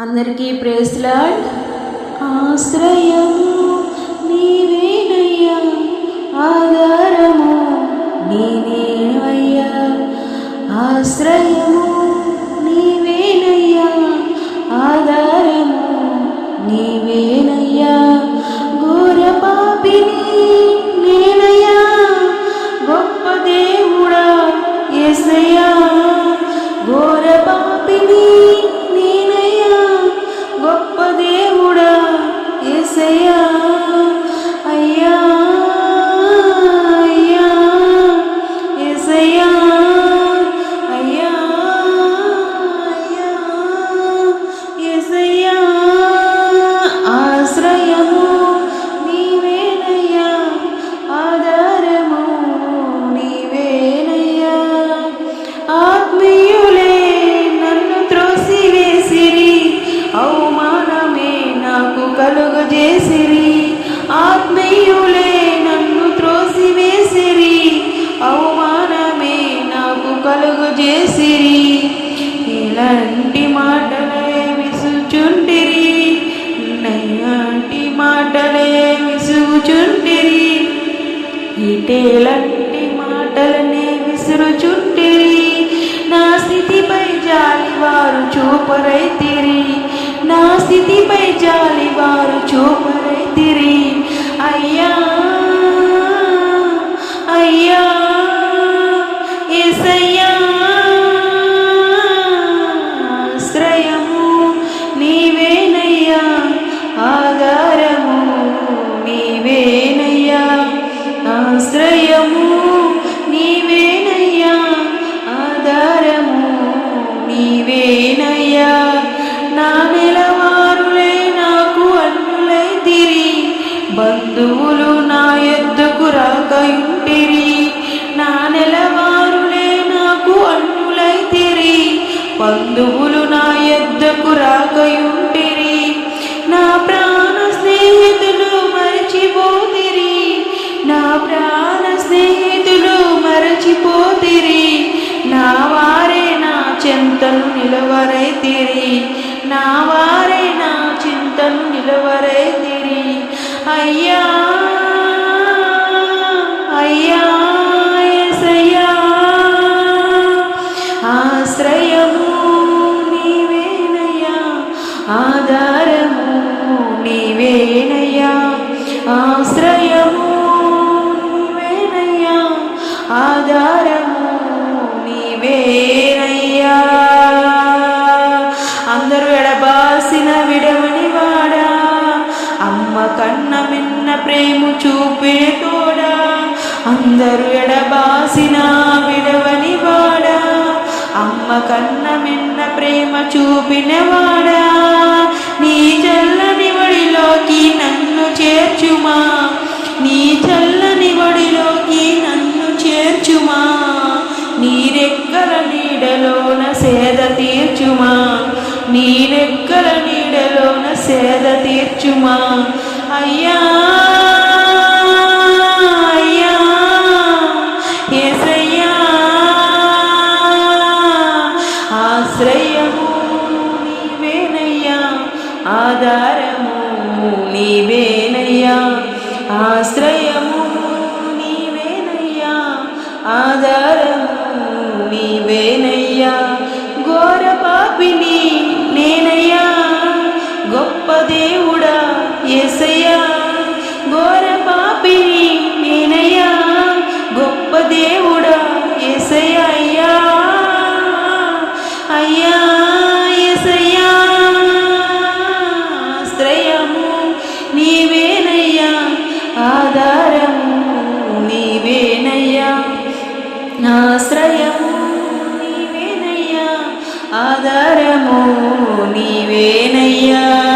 అందరికీ ప్రేస్లాడ్ ఆశ్రయము నీవేనయ్యా ఆధారము నీవేనయ్యా ఆశ్రయము నీవేనయ్యా ఆధారము నీవేనయ్యా ఘోర పాపిని నేనయ్యా గొప్ప దేవుడా యేసయ్యా ఘోర చేసిరి ఆత్మీయులే నన్ను త్రోసివేసిరి అవమానమే నాకు కలుగజేసిరి ఇలాంటి మాటలే విసుచుంటిరి నయ్యాంటి మాటలే విసుగుచుంటిరి. ఇటేలంటి మాటలనే విసురుచుంటిరి నా స్థితిపై జాలి వారు చూపరైతిరి. నా స్థితిపై జాలి వారు చూపరైతిరి అయ్యా అయ్యా ఏసయ్యా ఆశ్రయము నీవేనయ్యా ఆధారము నీవేనయ్యా ఆశ్రయము చింతను నిలవరైతిరి నా వారే నా చింతను నిలవరైతిరి అయ్యా అయ్యా యేసయ్యా ఆశ్రయము నీవేనయ్యా ఆధారము నీవేనయ్యా ఆశ్రయము నీవేనయ్యా ఆధారము నీవేనయ్యా ప్రేమ చూపే తోడా. అందరూ ఎడబాసిన విడవని వాడా. అమ్మ కన్న మిన్న ప్రేమ చూపినవాడా నీ చల్లని వడిలోకి నన్ను చేర్చుమా. నీ చల్లని వడిలోకి నన్ను చేర్చుమా. నీ రెక్కల నీడలోన సేద తీర్చుమా. నీ రెక్కల నీడలోన సేద తీర్చుమా. అయ్యా ఆధారము నీవేనయ్యా ఆశ్రయము నీవేనయ్యా ఆధార ఆశ్రయము నీవేనయ్యా. ఆధారము నీవేనయ్యా.